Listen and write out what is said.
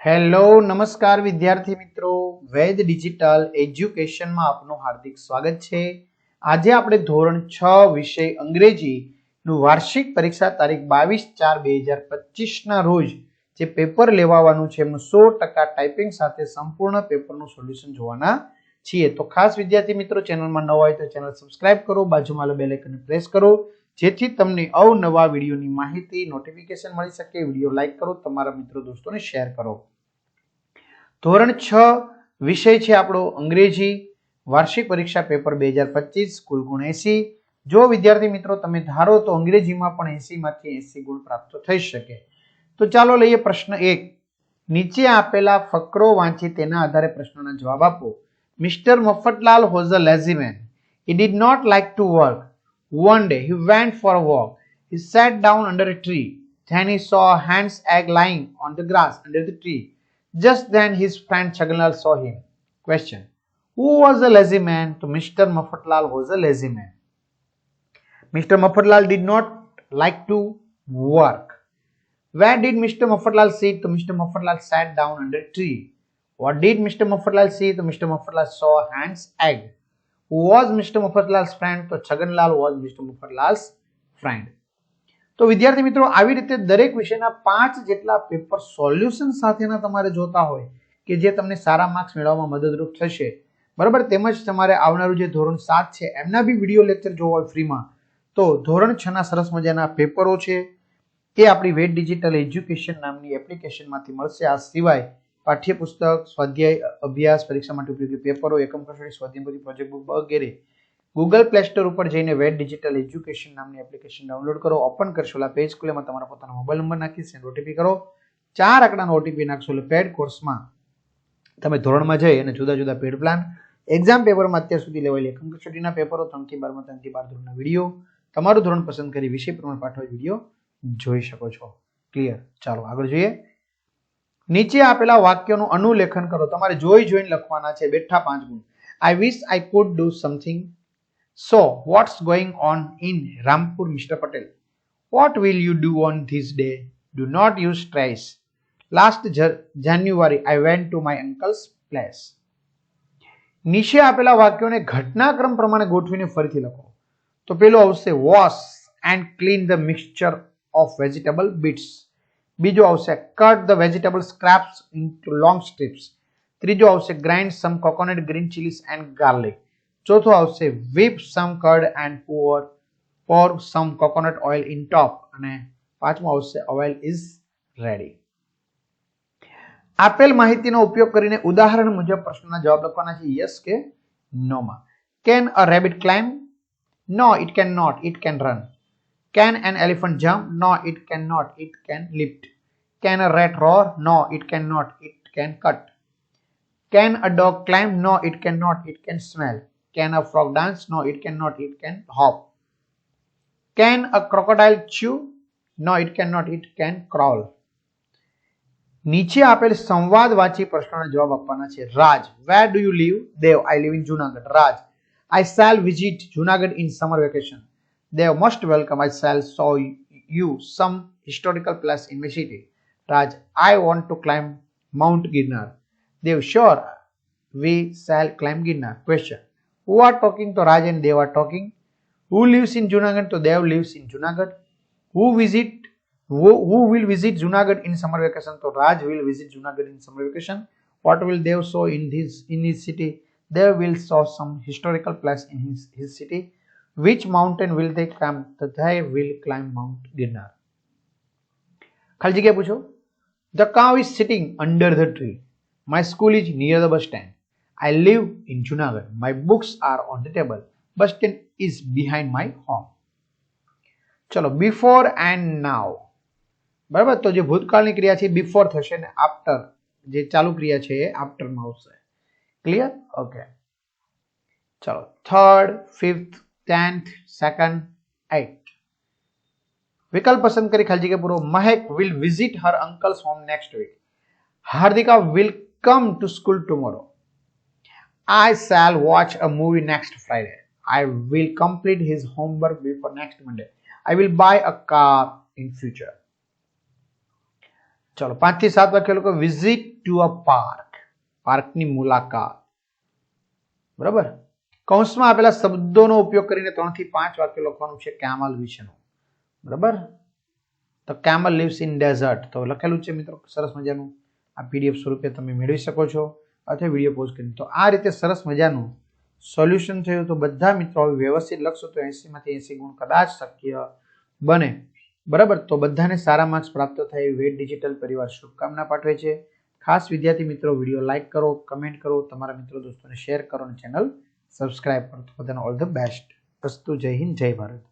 Hello, નમસ્કાર વિદ્યાર્થી મિત્રો. વેદ ડિજિટલ એજ્યુકેશનમાં આપનું હાર્દિક સ્વાગત છે. આજે આપણે ધોરણ છ વિષય અંગ્રેજીનું વાર્ષિક પરીક્ષા તારીખ બાવીસ ચાર બે હજાર પચીસના રોજ જે પેપર લેવાવાનું છે, એમનું સો ટકા ટાઈપિંગ સાથે સંપૂર્ણ પેપરનું સોલ્યુશન જોવાના છીએ. તો ખાસ વિદ્યાર્થી મિત્રો, ચેનલમાં નવા હોય તો ચેનલ સબસ્ક્રાઇબ કરો, બાજુમાં બેલ આઇકનને પ્રેસ કરો. જેથી તમને અવનવા વિડીયોની માહિતી નોટિફિકેશન મળી શકે, વીડિયો લાઈક કરો, તમારા મિત્રો દોસ્તોને શેર કરો. ધોરણ છ વિષય છે આપણો અંગ્રેજી. વાર્ષિક પરીક્ષા પેપર બે હજાર પચીસ, કુલ ગુણ એસી. જો વિદ્યાર્થી મિત્રો તમે ધારો તો અંગ્રેજીમાં પણ એસીમાંથી એસી ગુણ પ્રાપ્ત થઈ શકે. તો ચાલો લઈએ પ્રશ્ન એક. નીચે આપેલા ફકરો વાંચી તેના આધારે પ્રશ્નના જવાબ આપો. Mister Mafatlal who's a lazy man man did not not to work. One day he went for a walk he sat down under a tree then he saw a hen's egg lying on the grass under the tree just then his friend Chaganlal saw him. Question. Who was the lazy man? To Mr. Mafatlal was a lazy man. Mr. Mafatlal did not like to work. Where did Mr. Mafatlal sit? To Mr. Mafatlal sat down under a tree. What did Mr. Mafatlal see? To Mr. Mafatlal saw a hen's egg. Who mister Mafatlal's friend તો Chhaganlal was mister Mafatlal's friend. તો વિદ્યાર્થી મિત્રો, આવી રીતે દરેક વિષયના પાંચ જેટલા પેપર સોલ્યુશન સાથેના તમારે જોતા હોય કે જે તમને સારા માર્ક્સ મેળવવામાં મદદરૂપ થશે, બરાબર, તેમજ તમારે આવનારું જે ધોરણ સાત છે, એમના બી વીડિયો લેક્ચર જોવા ફ્રીમાં તો ધોરણ છ ના સરસ મજાના પેપરો છે, એ આપણી વેટ ડિજિટલ એજ્યુકેશન નામની એપ્લિકેશનમાંથી મળશે. આ સિવાય પાઠ્યપુસ્તક, સ્વાધ્યાય, અભ્યાસ, પરીક્ષા માટે ઉપયોગી પેપરો, એકમ કસોટી, સ્વાધ્યાય પ્રોજેક્ટ બુક વગેરે. ગૂગલ પ્લે સ્ટોર ઉપર જઈને વેટ ડિજિટલ એજ્યુકેશન નામની એપ્લિકેશન ડાઉનલોડ કરો ઓપન કરશો એટલે પેજ ખુલે, એમાં તમારા પોતાનો મોબાઈલ નંબર નાખી સેન્ડ ઓટીપી કરો. ચાર આંકડાનો ઓટીપી નાખશો, એટલે પેડ કોર્સમાં તમે ધોરણમાં જઈ અને જુદા જુદા પેડ પ્લાન એક્ઝામ પેપરમાં અત્યાર સુધી લેવાયેલી એકમ કસોટીના પેપરો ત્રણથી બારમાં ત્રણથી બાર ધોરણના વીડિયો, તમારું ધોરણ પસંદ કરી વિષય પ્રમાણે પાઠવા વીડિયો જોઈ શકો છો. ક્લિયર ચાલો આગળ જોઈએ. નીચે આપેલા વાક્યોનું અનુલેખન કરો. તમારે જોઈ જોઈને લખવાના છે બેઠા પાંચ ગુણ. I wish I could do something so what's going on in Rampur mister Patel what will you do on this day do not use trace. Last January I went to my uncle's place નીચે આપેલા વાક્યોને ઘટનાક્રમ પ્રમાણે ગોઠવીને ફરીથી લખો. તો પેલું આવશે wash and clean the mixture of vegetable bits બીજું આવશે cut the vegetable scraps into long strips ત્રીજો આવશે grind some coconut green chillies and garlic ચોથો આવશે whip some curd and pour pour some coconut oil in top અને પાંચમું આવશે oil is ready આપેલ માહિતીનો ઉપયોગ કરીને ઉદાહરણ મુજબ પ્રશ્નના જવાબ લખવાના છે યસ કે નોમાં can a rabbit climb no it can not it can run Can an elephant jump no it can not it can lift can a rat roar no it can not it can cut Can a dog climb? No, it cannot. It can smell. Can a frog dance? No, it cannot. It can hop. Can a crocodile chew? No, it cannot. It can crawl. નીચે આપેલ સંવાદ વાંચી પ્રશ્નોના જવાબ આપવાના છે Raj where do you live Dev I live in Junagadh Raj I shall visit Junagadh in summer vacation they must welcome. I shall show you some historical place in my city. Raj, I want to climb Mount Girnar. Dev, sure, we shall climb Girnar. Question. Who are talking to Raj and Dev are talking? Who lives in Junagadh to Dev lives in Junagadh? Who visit? Who, who will visit Junagadh in summer vacation? To Raj will visit Junagadh in summer vacation. What will Dev show in his in his city? Dev will show some historical place in his, his city. Which mountain will they climb? The they will climb Mount Girnar. ખાલી જગ્યા પૂછો The cow is sitting under the tree. My school is near the bus stand. I live in Junagadh. My books are on the table. Bus stand is behind my home. ચલો before and now બરાબર તો જે ભૂતકાળની ક્રિયા છે before થશે ને after જે ચાલુ ક્રિયા છે એ આફ્ટરમાં આવશે ક્લિયર ઓકે ચલો third fifth tenth second eight વિકલ્પ પસંદ કરી ખાલી જગ્યા પૂરો Mahek will visit her uncles home next week Hardika will come to school tomorrow. I shall watch a movie next Friday. I will complete his homework before next Monday. I will buy a car in future. ચલો પાંચ થી સાત વાક્ય લોકો visit to a park પાર્કની મુલાકાત બરાબર કૌંસમાં આપેલા શબ્દોનો ઉપયોગ કરીને ત્રણથી પાંચ વાક્ય લખવાનું છે કેમલ વિશેનું. બરાબર? તો કેમલ લિવ્સ ઇન ડેઝર્ટ. તો લખેલું છે મિત્રો, સરસ મજાનું. આ પીડીએફ સ્વરૂપે તમે મેળવી શકો છો અથવા વીડિયો પોઝ કરીને. તો આ રીતે સરસ મજાનું સોલ્યુશન થયું તો બધા મિત્રો વ્યવસ્થિત લખશો તો એંસીમાંથી એંસી ગુણ કદાચ શક્ય બને. બરાબર? તો બધાને સારા માર્ક્સ પ્રાપ્ત થાય વેટ ડિજિટલ પરિવાર શુભકામના પાઠવે છે. ખાસ વિદ્યાર્થી મિત્રો, વીડિયો લાઇક કરો, કમેન્ટ કરો, તમારા મિત્રો દોસ્તોને શેર કરો અને ચેનલ સબસ્ક્રાઇબ કરો તો બધાને ઓલ ધ બેસ્ટ અસ્તુ જય હિન્દ જય ભારત.